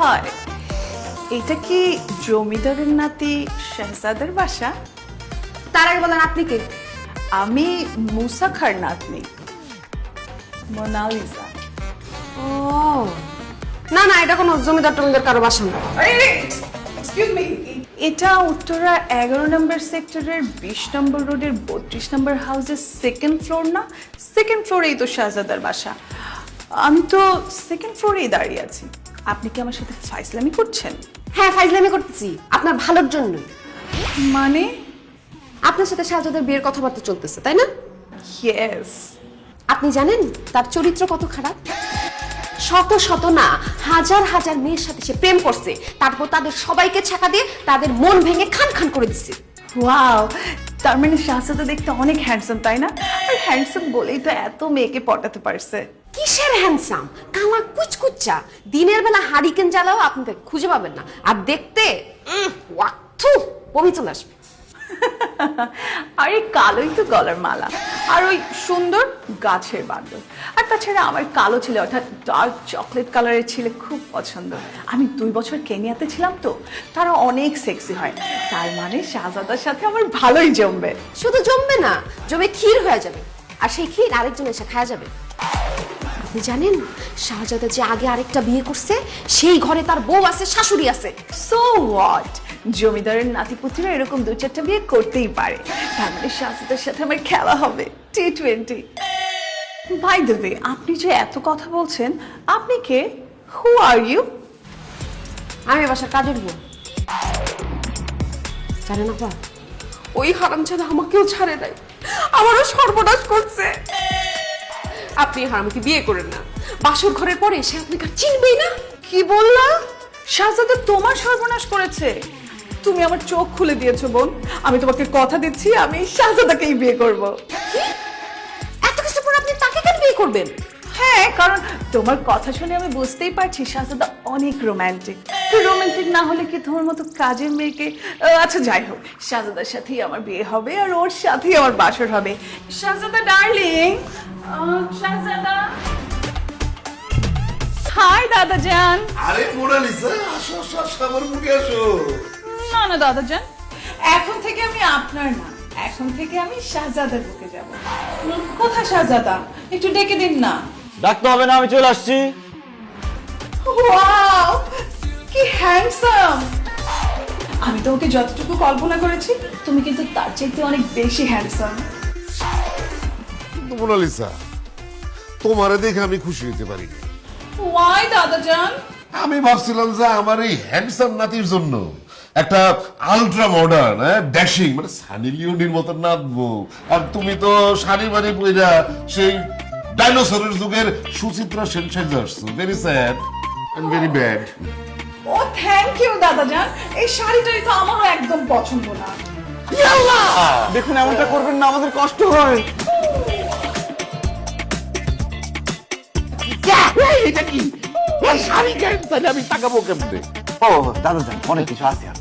হয়। এটা কি জমিদারের নাতি শেহজাদের বাসা? তার আগে বলেন আপনি কে? আমি মুসা খার নাতনি মোনালিসা। ও। না না এটা কোনো জমিদার টমিদার কারও বাসা না। এটা উত্তরা এগারো নম্বর সেক্টরের বিশ নম্বর রোডের বত্রিশ নম্বর হাউসের সেকেন্ড ফ্লোর না? সেকেন্ড ফ্লোরেই তো শাহজাদার বাসা। আমি তো সেকেন্ড ফ্লোরেই দাঁড়িয়ে আছি। আপনি কি আমার সাথে ফাইসলামি করছেন? হ্যাঁ ফাইজলামি করতেছি। আপনার ভালোর জন্যই মানে? আপনার সাথে শাহজাদের বিয়ের কথাবার্তা চলতেছে তাই না? ইয়েস আপনি জানেন তার চরিত্র কত খারাপ? শত শত না হাজার হাজার মেয়ের সাথে সে প্রেম করছে। তারপর তাদের সবাইকে ছাকা দিয়ে তাদের মন ভেঙে খান খান করে দিচ্ছে ওয়াও তার মানে শাহজাদা দেখতে অনেক হ্যান্ডসাম তাই না? আর হ্যান্ডসাম বলেই তো এত মেয়েকে পটাতে পারছে। কিসের হ্যান্ডসাম কালা কুচকুচ্চা দিনের বেলা হারিকেন জ্বালাও আপনি তাকে খুঁজে পাবেন না। আর দেখতে বমি চলে আসবে। আর কালোই তো গলার মালা। আর ওই সুন্দর গাছের বান্দর। আর তাছাড়া আমার কালো ছেলে অর্থাৎ ডার্ক চকলেট কালারের ছেলে খুব পছন্দ। আমি দুই বছর কেনিয়াতে ছিলাম তো তারা অনেক সেক্সি হয়। তার মানে শাহজাদার সাথে আমার ভালোই জমবে। শুধু জমবে না জমে ক্ষীর হয়ে যাবে। আর সেই ক্ষীর আরেকজন এসে খাওয়া যাবে। আপনি জানেন শাহজাদা যে আগে আরেকটা বিয়ে করছে সেই ঘরে তার বউ আছে শাশুড়ি আছে। সো হোয়াট জমিদারের নাতিপুতিরা এরকম দু চারটা বিয়ে করতেই পারে। তার মানে শাহজাদার সাথে আমার খেলা হবে T twenty by the way আপনি যে এত কথা বলছেন আপনি কে? হু আর ইউ আমি বাসার কাজের বউ। জানেন আপা? ওই হারাম ছাড়া আমাকেও ছাড়ে নাই। আমারও সর্বনাশ করছে। আপনি হারামকে বিয়ে করেন না। বাসর ঘরের পরে সে আপনাকে আর চিনবেই না? কি বললা? শাহজাদা তোমার সর্বনাশ করেছে। তুমি আমার চোখ খুলে দিয়েছ বোন। আমি তোমাকে কথা দিচ্ছি আমি শাহজাদাকেই বিয়ে করব। এত কিছু পর আপনি তাকে কেন বিয়ে করবেন? হ্যাঁ কারণ তোমার কথা শুনে আমি বুঝতেই পারছি শাহজাদা অনেক রোমান্টিক রোমান্টিক না হলে কি তোমার মতো কাজের মেয়েকে আচ্ছা যাই হোক শাহজাদার সাথেই আমার বিয়ে হবে আর ওর সাথেই আমার বাসর হবে। শাহজাদা ডার্লিং শাহজাদা। হাই দাদা যান আরে মোনালিসা আসো আসো আমার মুখে আসো। না না দাদা যান এখন থেকে আমি আপনার না এখন থেকে আমি শাহজাদার বুকে যাব। কোথায় শাহজাদা? একটু ডেকে দিন না। ডাকতে হবে না আমি চলে আসছি। ওয়াও কি হ্যান্ডসাম। আমি তো ওকে যতটুকু কল্পনা করেছি তুমি কিন্তু তার চাইতে অনেক বেশি হ্যান্ডসাম। মোনালিসা তোমারে দেখে আমি খুশি হতে পারি ওয়াই দাদা যান আমি ভাবছিলাম যে আমার এই হ্যান্ডসাম নাতির জন্য একটা আলট্রা মডার্ন ড্যাশিং মানে সানি লিওনির মতো নাচবো। আর তুমি তো শাড়ি বাড়ি পইরা সেই ডাইনোসরের যুগের সুচিত্রা সেন সেজে আসছো very sad and very bad O thank you দাদা যান এই শাড়িটাই তো আমারও একদম পছন্দ না। দেখুন এমনটা করবেন না আমাদের কষ্ট হয়। এটা কি? এই শাড়ি কেন তাহলে আমি তাকাবো কেমনে? ও দাদা যান অনেক কিছু আছে আর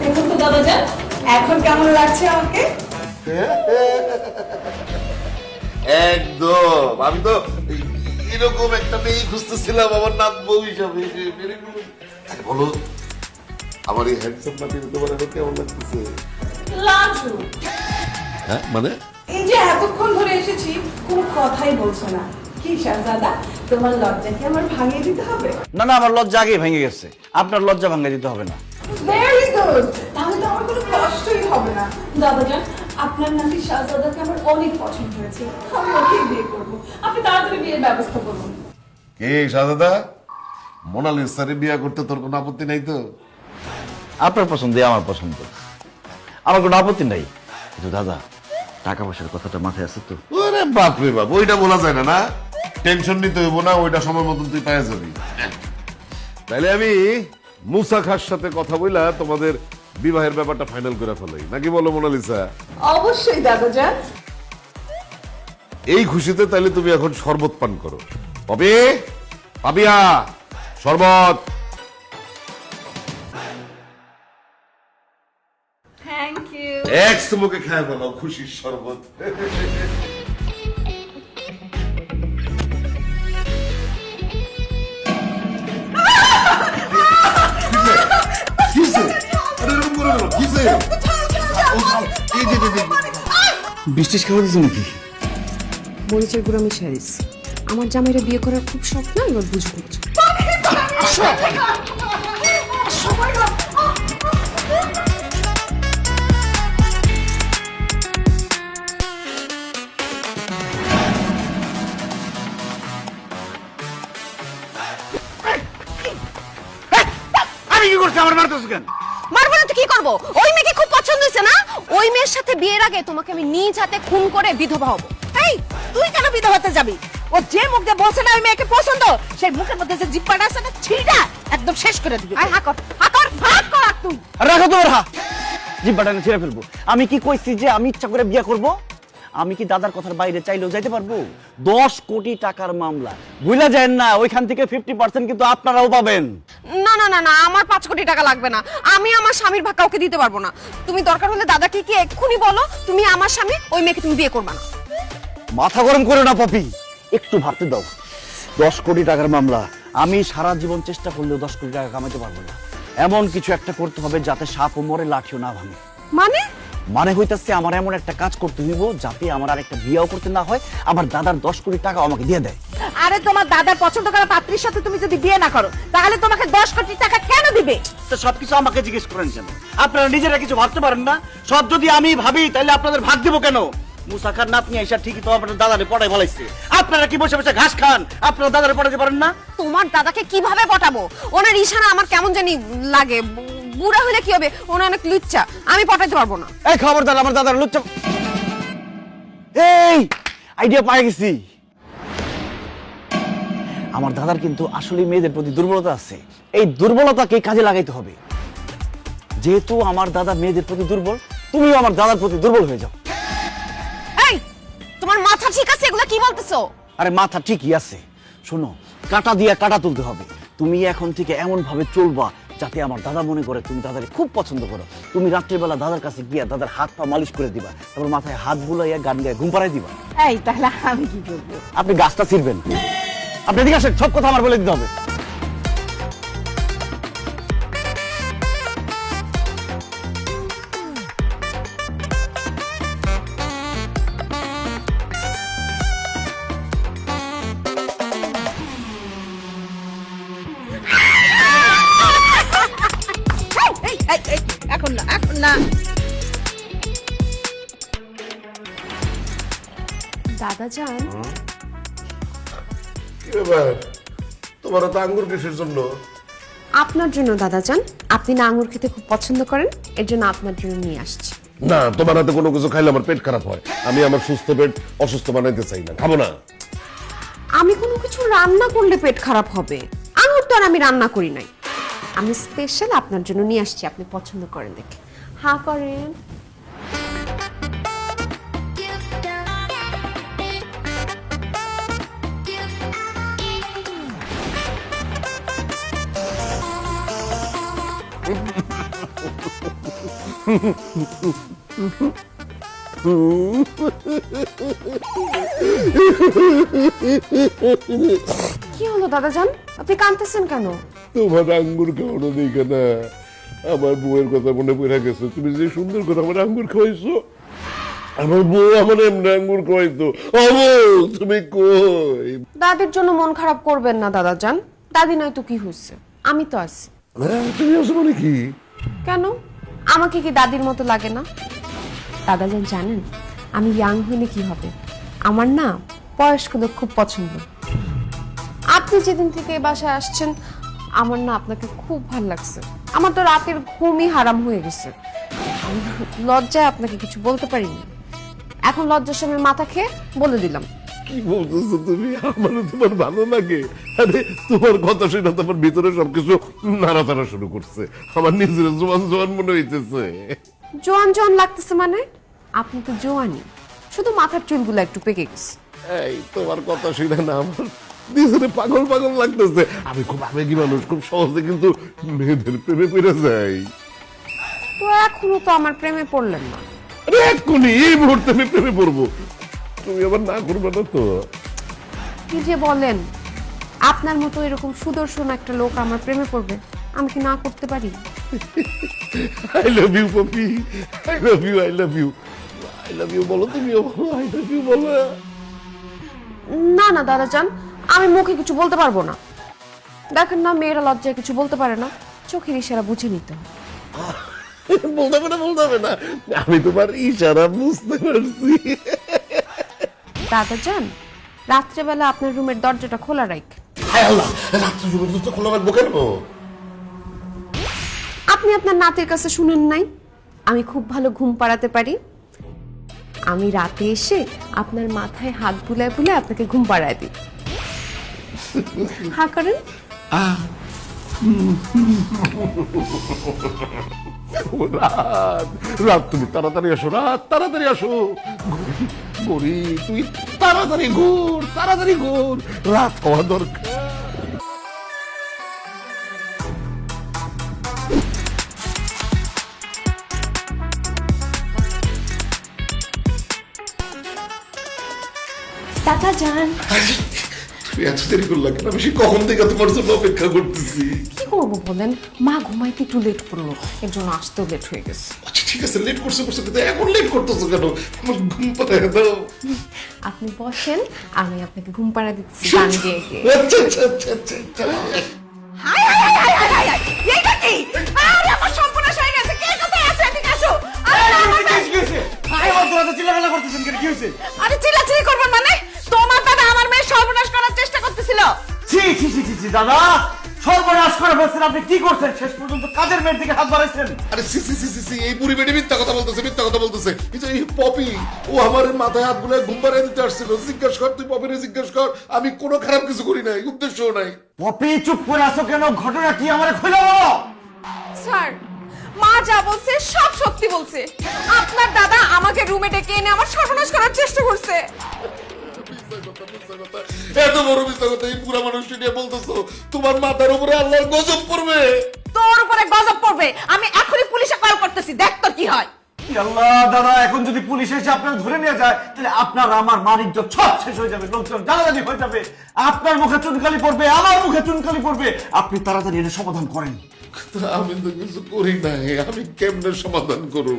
দেখুন। তো দাদা যান এখন কেমন লাগছে আমাকে? একদম। আমি তো এরকম একটা মেয়ে খুঁজতেছিলাম আমার নাম বউ হিসাবে। বলো আমার এই হ্যান্ডসাম নাতি তোমার এখন কেমন লাগতেছে? লাজু। হ্যাঁ মানে? এই যে এতক্ষণ ধরে এসেছি কোনো কথাই বলছো না। কি শাহজাদা তোমার লজ্জা কি আমার ভাঙিয়ে দিতে হবে? না না আমার লজ্জা আগেই ভেঙে গেছে। আপনার লজ্জা ভাঙা দিতে হবে না। ভেরি গুড তাহলে তো আমার কোনো কষ্টই হবে না। দাদা আপনার নাতি শাহজাদাকে আমার অনেক পছন্দ হয়েছে। আমি ওকেই বিয়ে করব। আপনি তাড়াতাড়ি বিয়ের ব্যবস্থা করুন। কে শাহজাদা? বিয়ে করতে তোর কোনো আপত্তি নাই তো? আপনার পছন্দ আমার পছন্দ। আমার কোনো আপত্তি নাই। কিন্তু দাদা টাকা পয়সার কথাটা মাথায় আছে তো। ওরে বাপ রে বাপ ওইটা বলা যায় না না? টেনশন নিতে হইব না ওইটা সময় মতন তুই পায়ে যাবি। তাইলে আমি মুসা খার সাথে কথা বইলা তোমাদের বিবাহের ব্যাপারটা ফাইনাল করে ফেলাই নাকি বলো মোনালিসা? অবশ্যই দাদা যান এই খুশিতে তাইলে তুমি এখন শরবত পান করো। পাবি পাবিয়া শরবত। থ্যাংক ইউ এক মুখে খেয়ে ফেলো খুশির শরবত। বৃষ্টিস খাওয়া দিছো নাকি? মরিচের গুঁড়ো দিচ্ছি আমার জামাইরে বিয়ে করার খুব শখ না এবার বুঝে বুঝে আমি কি করছি আমার মারতেছ কেন? মারবো না তো কি করব? ওই মেয়েকে খুব পছন্দ হয়েছে না? ওই মেয়ের সাথে বিয়ের আগে তোমাকে আমি নিজ হাতে খুন করে বিধবা হব। এই তুই কেন বিধবাতে যাবি? ও যে মুখ দিয়ে বলছে না ওই মেয়েকে পছন্দ সেই মুখের মধ্যে যে জিব্বাটা আছে না ছিড়া একদম শেষ করে দিবি। আয় হাকর হাকর ভাগ কর আর তুই। রাখো তোমার হা জিব্বাটা ছেড়ে ফেলব। আমি কি কইছি যে আমি ইচ্ছা করে বিয়ে করব? আমি কি দাদার কথার বাইরে চাইলেও যাইতে পারব? দশ কোটি টাকার মামলা। ভুলে যায় না ওইখান থেকে ফিফটি পার্সেন্ট কিন্তু আপনারাও পাবেন। না না না না আমার পাঁচ কোটি টাকা লাগবে না। আমি আমার স্বামীর ভাগ কাউকে দিতে পারব না। তুমি দরকার হলে দাদাকে কি এক্ষুনি বলো তুমি আমার স্বামী ওই মেয়েকে তুমি বিয়ে করবে না। মাথা গরম করো না পপি। একটু ভাবতে দাও। দশ কোটি টাকার মামলা আমি সারা জীবন চেষ্টা করলেও দশ কোটি টাকা কামাতে পারব না। এমন কিছু একটা করতে হবে যাতে সাপ ও মরে লাঠিও না ভাঙে। মানে? মানে হইতাছে আমার এমন একটা কাজ করতে হইব যাতে আমার আর একটা বিয়েও করতে না হয় আমার দাদার দশ কোটি টাকা আমাকে দিয়ে দেয়। আরে তোমার দাদার পছন্দ করা পাত্রীর সাথে তুমি যদি বিয়ে না করো তাহলে তোমাকে দশ কোটি টাকা কেন দিবে? তো সবকিছু আমাকে জিজ্ঞেস করেন কেন? আপনারা নিজেরা কিছু ভাবতে পারেন না। সব যদি আমি ভাবি তাহলে আপনাদের ভাগ দেবো কেন? মুসাখার নাতনি আইসা ঠিকই তো আপনার দাদারে পড়াই বলাইছে। আপনারা কি বসে বসে ঘাস খান? আপনারা দাদারে পড়াতে পারেন না? তোমার দাদাকে কীভাবে পটাবো? ওনার ইশারা আমার কেমন জানি লাগে। বুড়া হলে কি হবে? ওনার অনেক লুচ্চা। আমি পটাইতে পারব না। এই খবরদার আমার দাদার লুচ্চা এই আইডিয়া পাই গেছি। আমার দাদার কিন্তু আসলে মেয়েদের প্রতি দুর্বলতা আছে। এই দুর্বলতাকে কাজে লাগাইতে হবে। যেহেতু আমার দাদা মেয়েদের প্রতি দুর্বল তুমিও আমার দাদার প্রতি দুর্বল হয়ে যাও। এই তোমার মাথা ঠিক আছে? এগুলো কি বলতেছো? আরে মাথা ঠিকই আছে। শোনো কাটা দিয়ে কাটা তুলতে হবে। তুমি এখন থেকে এমন ভাবে চলবা যাতে আমার দাদা মনে করে তুমি দাদাকে খুব পছন্দ করো। তুমি রাত্রিবেলা দাদার কাছে গিয়া দাদার হাত পা মালিশ করে দিবা তারপর মাথায় হাত বুলাইয়া গান গায়ে ঘুম পাড়াই দিবা। এই তাহলে আমি কি করব? আপনি গাছটা ছিড়বেন। আপনি এদিকে আসেন সব কথা আমার বলে দিতে হবে। এখন না এখন না। দাদা যান কি ব্যাপার? তোমার তো আঙ্গুর কিসের জন্য? আপনার জন্য দাদা যান আপনি না আঙুর খেতে খুব পছন্দ করেন এর জন্য আপনার জন্য নিয়ে আসছি। না তোমার হাতে কোনো কিছু খাইলে আমার পেট খারাপ হয়। আমি আমার সুস্থ পেট অসুস্থ বানাইতে চাই না। খাব না। আমি কোনো কিছু রান্না করলে পেট খারাপ হবে। আঙুর তো আর আমি রান্না করি নাই। আমি স্পেশাল আপনার জন্য নিয়ে আসছি, আপনি পছন্দ করেন দেখে। হ্যাঁ করেন। কি হলো দাদা যান আপনি কাঁদতেছেন কেন? তোমার আঙ্গুর খাওয়ানো দেখে না। আমার বউয়ের কথা মনে পড়ে গেছে। তুমি যে সুন্দর করে আমার আঙ্গুর খাওয়াইছো আমার বউ আমার এমনি আঙ্গুর খাওয়াইতো। তুমি কই? দাদির জন্য মন খারাপ করবেন না দাদা যান দাদি নয় তো কি হয়েছে আমি তো আছি। হ্যাঁ, তুমি আসো মানে কি? কেন? আমাকে কি দাদির মতো লাগে না? দাদা যান জানেন আমি ইয়াং হলে কি হবে? আমার না বয়স্ক লোক খুব পছন্দ। আপনি যেদিন থেকে এই বাসায় আসছেন আমার না আপনাকে খুব ভালো লাগছে। আমার তো রাতের ঘুমই হারাম হয়ে গেছে। আমি লজ্জায় আপনাকে কিছু বলতে পারিনি। এখন লজ্জার সময় মাথা খেয়ে বলে দিলাম। কি বলতেছো তুমি? আমার তোমার ভালো লাগে। আরে তোমার কথা শুনে তো আমার ভিতরে সবকিছু নাড়াতাড়া শুরু করছে। আমার নিজের জোয়ান জোয়ান মনে হইতেছে। জোয়ান জোয়ান লাগতেছে মানে? আপনি তো জোয়ানি শুধু মাথার চুলগুলো একটু পেকে গেছে। এই তোমার কথা শুনে না আমার নিজের পাগল পাগল লাগতেছে। আমি খুব আবেগী মানুষ খুব সহজে কিন্তু মেয়েদের প্রেমে পড়ে যাই। তো এখনও তো আমার প্রেমে পড়লেন না। আরে এক্ষুনি এই মুহূর্তে আমি প্রেমে পড়ব। তুমি আবার না করবে না তো? কি যে বলেন আপনার মতো এরকম সুদর্শন একটা লোক আমার প্রেমে পড়বে আমি কি না করতে পারি? I love you Poppy I love you I love you I love you বলো তুমিও বলো আই লাভ ইউ বলো। না না দাদা যান আমি মুখে কিছু বলতে পারব না। দেখেন না মেয়েরা লজ্জায় কিছু বলতে পারে না। চোখের ইশারা বুঝে নিতে হয় বলতে না বলতে হবে না। আমি তোমার ইশারা বুঝতে পারছি। দাদা যান রাত্রেবেলা আপনার রুমের দরজাটা খোলা রাখ। হায় আল্লাহ রাত্রি জুড়ে তো খোলা রাখব কেন? আপনি আপনার নাতের কাছে শুনেন নাই? আমি খুব ভালো ঘুম পাড়াতে পারি। আমি রাতে এসে আপনার মাথায় হাত বুলায় বুলায় আপনাকে ঘুম পাড়ায় দিই। হা করেন। রাত রাত তুমি তাড়াতাড়ি আসো রাত তাড়াতাড়ি আসো। গরি তুই তাড়াতাড়ি ঘুর তাড়াতাড়ি ঘুর রাত হওয়া দরকার। দাদা যান। তুই এত দেরি করলা কেন আমি সে কখন থেকে তোমার জন্য অপেক্ষা করতেছি? কি করব বলেন? মা ঘুমাইতে একটু লেট করল। এর জন্য আসতেও লেট হয়ে গেছে। আচ্ছা ঠিক আছে লেট করছে করছে কিন্তু এখন লেট করতেছো কেন? আমার ঘুম পাড়ায় দাও। আপনি বসেন আমি আপনাকে ঘুম পাড়া দিচ্ছি গান গেয়ে গেয়ে। আচ্ছা আচ্ছা আচ্ছা আচ্ছা আচ্ছা hi hi hi hi hi hi hi এইটা কি? আরে আমার সর্বনাশ হয়ে গেছে। কে কোথায় আছে? এদিকে আসো। আরে না, আমার মেয়ে- আরে চিল্লাচিল্লি করবেন মানে? ছি ছি ছি ছি ছি, দাদা। সর্বনাশ করে ফেলছেন। আপনি কি করছেন? শেষ পর্যন্ত কাজের মেয়ের দিকে হাত বাড়াইছেন? আরে সি সি সি সি সি এই বুড়ি বেটি মিথ্যা কথা বলতেছে মিথ্যা কথা বলতেছে। কিন্তু এই পপি ও আমার মাথায় হাত বুলে ঘুম পাড়িয়ে দিতে আসছিল। জিজ্ঞেস কর তুই পপিরে জিজ্ঞেস কর আমি কোনো খারাপ কিছু করি নাই উদ্দেশ্য নাই। পপি চুপ করে আসো কেন? ঘটনা কি আমার খুলে বলো? স্যার মা যা বলছে সব সত্যি বলছে। আপনার দাদা আমাকে রুমে ডেকে এনে আমার সর্বনাশ করার চেষ্টা করছে। এত বড় মিথ্যা কথা এই পুরা মানুষটি নিয়ে বলতেছো। তোমার মাথার উপরে আল্লাহর গজব পড়বে। তোর উপরে গজব পড়বে। আমি এখনই পুলিশে কল করতেছি দেখ তোর কি হয়। আল্লাহ দাদা এখন যদি পুলিশ এসে আপনার ধরে নিয়ে যায় তাহলে আপনার আমার মানিজ্য সব শেষ হয়ে যাবে লোকজন জানাজানি হয়ে যাবে। আপনার মুখে চুনকালি পড়বে আমার মুখে চুনকালি পড়বে। আপনি তাড়াতাড়ি এটা সমাধান করেন। আমি তো কিছু করি নাই আমি কেমনে সমাধান করব?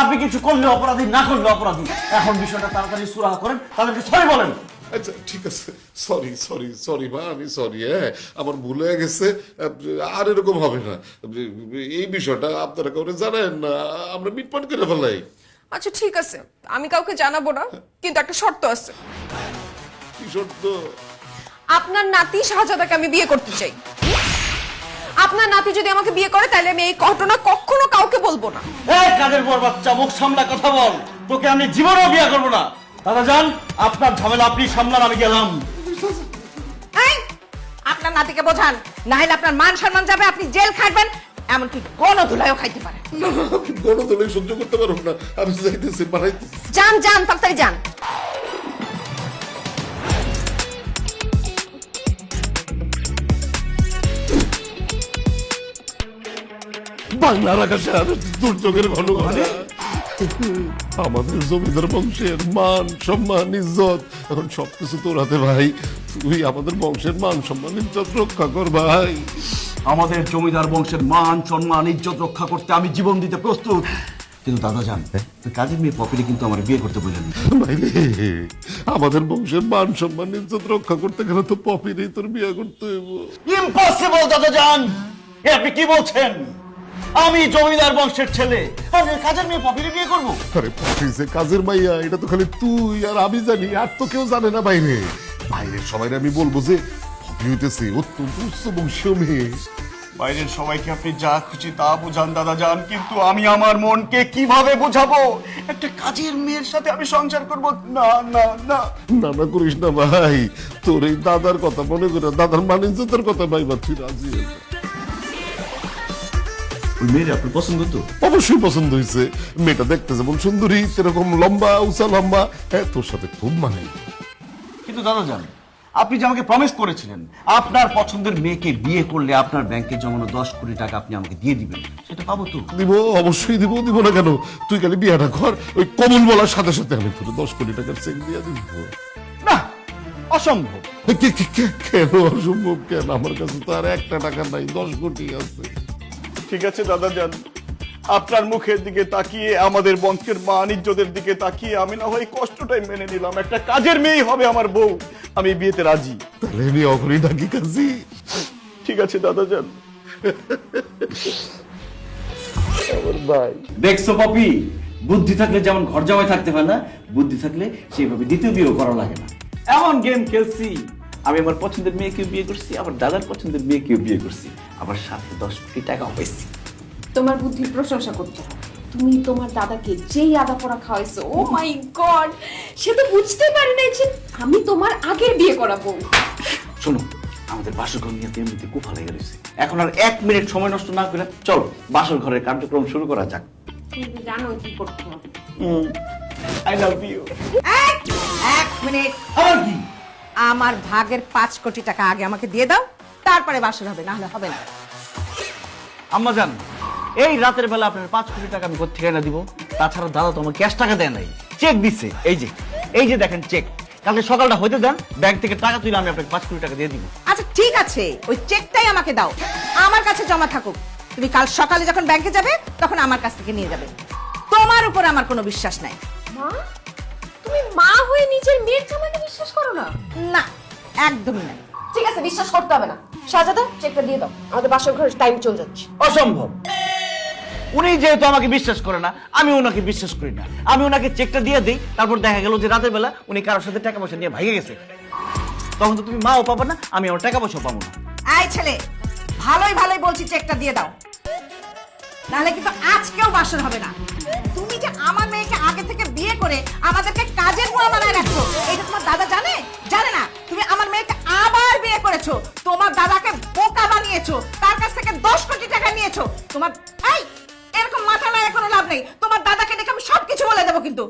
আপনি কিছু করলে অপরাধী না করলে অপরাধী। এখন বিষয়টা তাড়াতাড়ি সুরাহা করেন তাদেরকে সরি বলেন। আচ্ছা ঠিক আছে। সরি সরি সরি মা আমি সরি হ্যাঁ আমার ভুল হয়ে গেছে। আর এরকম হবে না। এই বিষয়টা আপনারা কাউকে জানেন না আমরা মিটপাট করে ফেলাই। আচ্ছা ঠিক আছে। আমি কাউকে জানাব না কিন্তু একটা শর্ত আছে। কি সত্য আপনার নাতি শাহজাদাকে আমি বিয়ে করতে চাই। আপনার নাতি যদি আমাকে বিয়ে করে তাহলে আমি এই ঘটনা কখনো কাউকে বলব না। এই কাদের বর বাচ্চা মুখ সামলা কথা বল। তোকে আমি জীবনেও বিয়ে করব না। দাদা যান আপনার ঝামেলা আপনি সামলান আমি গেলাম। এই আপনার নাতিকে বোঝান না হলে আপনার মান সম্মান যাবে আপনি জেল খাটবেন এমনকি গণধুলাইও খাইতে পারেন। না আমি বড় দলে সহ্য করতে পারব না আমি যাইতেছি বানাইতেছি যান যান তাড়াতাড়ি যান। বাংলার আকাশে আর দুর্যোগের ঘন ঘটা আমাদের জমিদার বংশের মান সম্মান ইজ্জত এখন সবকিছু তোর হাতে ভাই তুই আমাদের বংশের মান সম্মান ইজ্জত রক্ষা কর ভাই আমাদের জমিদার বংশের মান সম্মান ইজ্জত রক্ষা করতে আমি জীবন দিতে প্রস্তুত। কিন্তু দাদা জান তুই কাজের মেয়ে পপিলে কিন্তু আমার বিয়ে করতে বললেন ভাই রে, আমাদের বংশের মান সম্মান ইজ্জত রক্ষা করতে গেলে তো পপিরই তোর বিয়ে করতে হইব। ইম্পসিবল দাদা জান। এ আপনি কি বলছেন? আমি জমিদার বংশের ছেলে। আমি কাজের মেয়ে পপিলে বিয়ে করব। আরে পপি যে কাজের মাইয়া এটা তো খালি তুই আর আমি জানি আর তো কেউ জানে না বাইরে। বাইরের সবাই আমি বলব যে পপি হইতেছে অত্যন্ত উচ্চ বংশীয় মেয়ে। বাইরের সবাইকে আপনি যা খুশি তা বুঝান দাদা যান কিন্তু আমি আমার মনকে কীভাবে বুঝাবো? একটা কাজের মেয়ের সাথে আমি সংসার করব? না না না। না না করিস না ভাই। তোর এই দাদার কথা মনে করে দাদার মানিজ্যতার কথা ভাইবা তুই রাজি। ওই মেয়ের আপনার পছন্দ তো? অবশ্যই পছন্দ হয়েছে। মেয়েটা দেখতে যেমন সুন্দরী সেরকম লম্বা উঁচা লম্বা। হ্যাঁ তোর সাথে খুব মানে। কিন্তু দাদা জান আপনি যে আমাকে প্রমিস করেছিলেন আপনার পছন্দের মেয়েকে বিয়ে করলে আপনার ব্যাংকে জমানো দশ কোটি টাকা আপনি আমাকে দিয়ে দিবেন সেটা পাবো তো? দিব অবশ্যই দিব দিব না কেন? তুই খালি বিয়াটা কর ওই কমল বলার সাথে সাথে আমি তোর দশ কোটি টাকার চেক দিয়ে দিব। না অসম্ভব। কে- কে- কে- কেন অসম্ভব? কেন? আমার কাছে তো আর একটা টাকা নাই দশ কোটি আছে। ঠিক আছে দাদা যান। আপনার মুখের দিকে তাকিয়ে আমাদের বংশের মান ইজ্জতের দিকে তাকিয়ে আমি না হয় কষ্টটাই মেনে নিলাম। একটা কাজের মেয়ে হবে আমার বউ। আমি বিয়েতে রাজি। তাহলে আমি অখরি ডাকি কাজী। ঠিক আছে দাদা যান। দেখছ পপি বুদ্ধি থাকলে যেমন ঘর জামাই থাকতে হয় না বুদ্ধি থাকলে সেইভাবে দ্বিতীয় বিয়েও করা লাগে না। এমন গেম খেলছি আমি আমার পছন্দের মেয়েকেও বিয়ে করছি আবার দাদার পছন্দের মেয়েকেও বিয়ে করছি। আবার সাথে দশ কোটি টাকাও পাইছি। তোমার বুদ্ধির প্রশংসা করতে হয় তুমি তোমার দাদাকে যেই আদা পোড়া খাওয়াইছো ও মাই গড সে তো বুঝতে পারে নাই যে আমি তোমার আগের বিয়ে করাবো। শোনো আমাদের বাসর ঘর নিয়ে এমনিতে কুফা লেগে রয়েছে এখন আর এক মিনিট সময় নষ্ট না করে চলো বাসর ঘরের কার্যক্রম শুরু করা যাক। তুমি জানো কি করতে হবে। আই লাভ ইউ এক মিনিট। আমার ভাগের পাঁচ কোটি টাকা আগে আমাকে দিয়ে দাও তারপরে বাসর হবে না হলে হবে না। আম্মা জান এই রাতের বেলা আপনার পাঁচ কোটি টাকা আমি কোথেকে এনে দিব? তাছাড়া দাদা তো আমার ক্যাশ টাকা দেয় নাই। চেক দিচ্ছে এই যে এই যে দেখেন চেক। কালকে সকালটা হইতে দেন ব্যাংক থেকে টাকা তুলে আমি আপনাকে পাঁচ কোটি টাকা দিয়ে দিব। আচ্ছা ঠিক আছে ওই চেকটাই আমাকে দাও। আমার কাছে জমা থাকুক। তুমি কাল সকালে যখন ব্যাংকে যাবে তখন আমার কাছ থেকে নিয়ে যাবে। তোমার উপর আমার কোনো বিশ্বাস নাই। মা তুমি মা হয়ে নিজের মেয়ের জামাইকে বিশ্বাস করো না? না একদমই নাই ঠিক আছে বিশ্বাস করতে হবে না। সাজাদা চেকটা দিয়ে দাও। আমাদের বাসর টাইম চলে যাচ্ছে। অসম্ভব। উনি যেহেতু আমাকে বিশ্বাস করে না আমি ওনাকে বিশ্বাস করি না। আমি ওনাকে চেকটা দিয়ে দিই তারপর দেখা গেল যে রাতের বেলা উনি কারোর সাথে টাকা পয়সা নিয়ে ভাইগে গেছে। তখন তো তুমি মাও পাবে না আমি আমার টাকা পয়সা পাবো না। এই ছেলে ভালোই ভালোই বলছি চেকটা দিয়ে দাও। নাহলে কিন্তু আজকেও বাসর হবে না। তুমি যে আমার মেয়েকে আগে থেকে বিয়ে করে আমাদেরকে কাজের বুয়া বানায় রাখছো এটা তোমার দাদা জানে? জানে না। তুমি আমার মেয়েকে আবার বিয়ে করেছ। তোমার দাদাকে বোকা বানিয়েছো। তার কাছ থেকে দশ কোটি টাকা নিয়েছো। তোমার এই, এরকম মাথা না কোনো লাভ নেই। তোমার দাদাকে দেখে আমি সবকিছু বলে দেবো কিন্তু।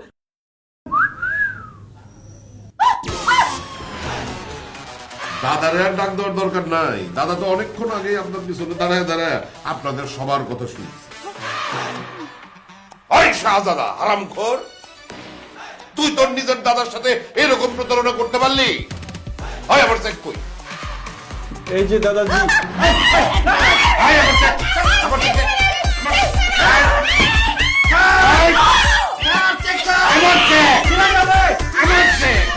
দাদারে আর ডাক দেওয়ার দরকার নাই। দাদা তো অনেকক্ষণ আগে আপনার পিছনে দাঁড়ায় দাঁড়ায় আপনাদের সবার কথা শুনছে। ওই শাহজাদা, হারামখোর। তুই তোর নিজের দাদার সাথে এরকম প্রতারণা করতে পারলি? হয় আমার চেক কই এই যে দাদাজি হয় আমার চেক আমার চেক আমার চেক আমার চেক